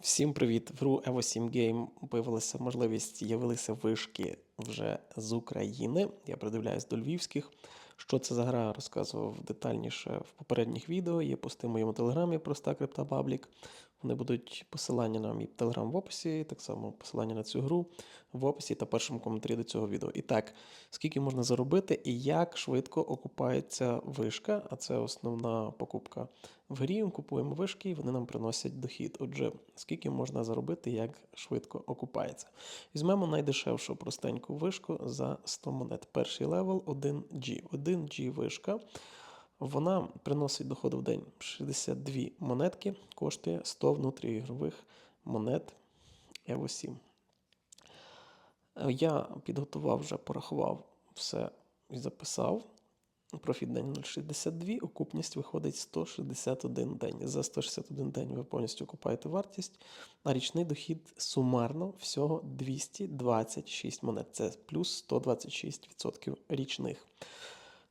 Всім привіт! В гру Evo 7 Game появилася можливість, з'явилися вишки вже з України. Я придивляюсь до львівських. Що це за гра, розказував детальніше в попередніх відео. Є пости в моєму телеграмі проста крипта Паблік. Вони будуть посилання на мій телеграм в описі, так само посилання на цю гру в описі та першому коментарі до цього відео. І так, скільки можна заробити і як швидко окупається вишка, а це основна покупка в грі. Купуємо вишки і вони нам приносять дохід. Отже, скільки можна заробити, як швидко окупається. Візьмемо найдешевшу простеньку вишку за 100 монет. Перший левел 1G. 1G вишка. Вона приносить доходу в день 62 монетки, коштує 100 внутріігрових монет Evo 7. Е, Я підготував вже, порахував все і записав. Профіт день 0,62, окупність виходить 161 день. За 161 день ви повністю окупаєте вартість, а річний дохід сумарно всього 226 монет. Це плюс 126% річних.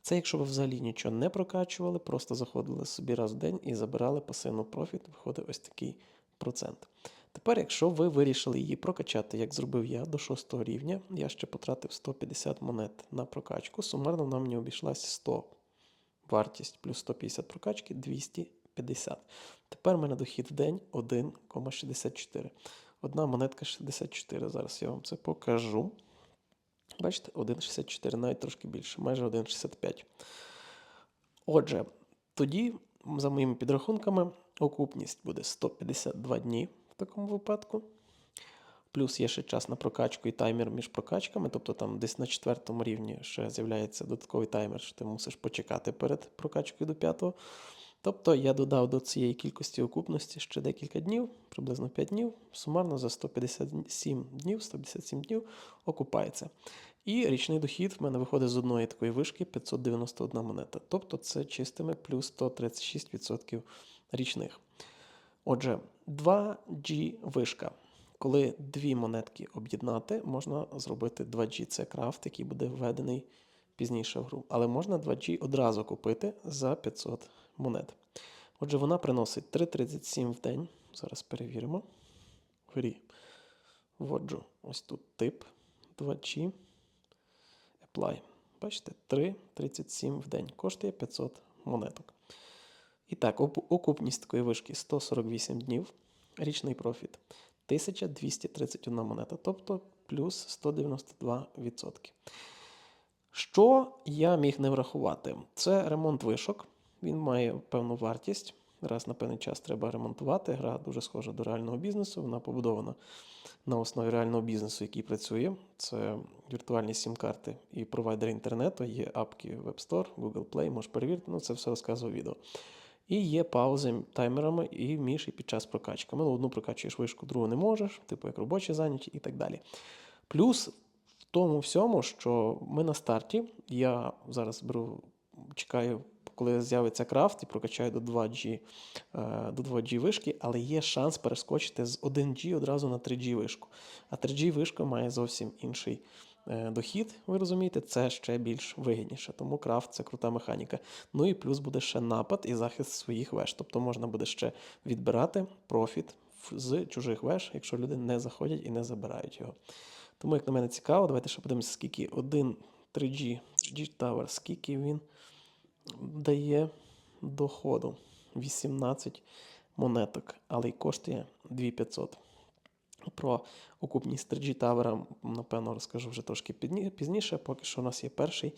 Це якщо ви взагалі нічого не прокачували, просто заходили собі раз в день і забирали пасивно профіт, виходить ось такий процент. Тепер, якщо ви вирішили її прокачати, як зробив я до 6 рівня, я ще потратив 150 монет на прокачку. Сумарно вона мені обійшлась 100 вартість плюс 150 прокачки 250. Тепер в мене дохід в день 1,64. Одна монетка 64. Зараз я вам це покажу. Бачите, 1,64, навіть трошки більше, майже 1,65. Отже, тоді, за моїми підрахунками, окупність буде 152 дні в такому випадку. Плюс є ще час на прокачку і таймер між прокачками, тобто там десь на четвертому рівні ще з'являється додатковий таймер, що ти мусиш почекати перед прокачкою до п'ятого. Тобто я додав до цієї кількості окупності ще декілька днів, приблизно 5 днів, сумарно за 157 днів, 157 днів окупається. І річний дохід в мене виходить з одної такої вишки 591 монета. Тобто це чистими плюс 136% річних. Отже, 2G вишка. Коли дві монетки об'єднати, можна зробити 2G. Це крафт, який буде введений пізніше в гру. Але можна 2G одразу купити за 500 монет. Отже, вона приносить 3,37 в день. Зараз перевіримо. Грі вводжу ось тут тип 2G. Apply. Бачите, 3,37 в день. Коштує 500 монеток. І так, окупність такої вишки 148 днів. Річний профіт 1231 монета, тобто плюс 192%. Що я міг не врахувати? Це ремонт вишок. Він має певну вартість. Раз на певний час треба ремонтувати. Гра дуже схожа до реального бізнесу. Вона побудована на основі реального бізнесу, який працює. Це віртуальні сім-карти і провайдери інтернету. Є апки в Store, Google Play, можеш перевірити. Ну, це все розказував відео. І є паузи таймерами і між і під час прокачки. Ну, одну прокачуєш вишку, другу не можеш, типу як робочі заняті і так далі. Плюс в тому всьому, що ми на старті, я зараз беру, чекаю, коли з'явиться крафт і прокачаю до 2G, е, до 2G вишки, але є шанс перескочити з 1G одразу на 3G вишку. А 3G вишка має зовсім інший е, дохід, ви розумієте, це ще більш вигідніше. Тому крафт це крута механіка. Ну і плюс буде ще напад і захист своїх веж. Тобто можна буде ще відбирати профіт з чужих веж, якщо люди не заходять і не забирають його. Тому, як на мене цікаво, давайте ще подивимося, скільки один 3G, 3G Tower, скільки він дає доходу. 18 монеток, але й коштує 2500. Про окупність 3G Tower, напевно, розкажу вже трошки пізніше. Поки що у нас є перший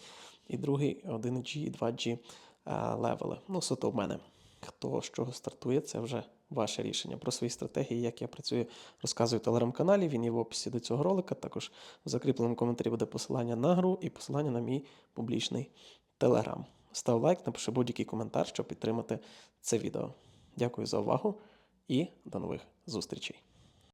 і другий 1G і 2G е, левели. Ну, суто в мене. Хто з чого стартує, це вже ваше рішення. Про свої стратегії, як я працюю, розказую в телеграм-каналі. Він є в описі до цього ролика. Також в закріпленому коментарі буде посилання на гру і посилання на мій публічний телеграм. Став лайк, напиши будь-який коментар, щоб підтримати це відео. Дякую за увагу і до нових зустрічей.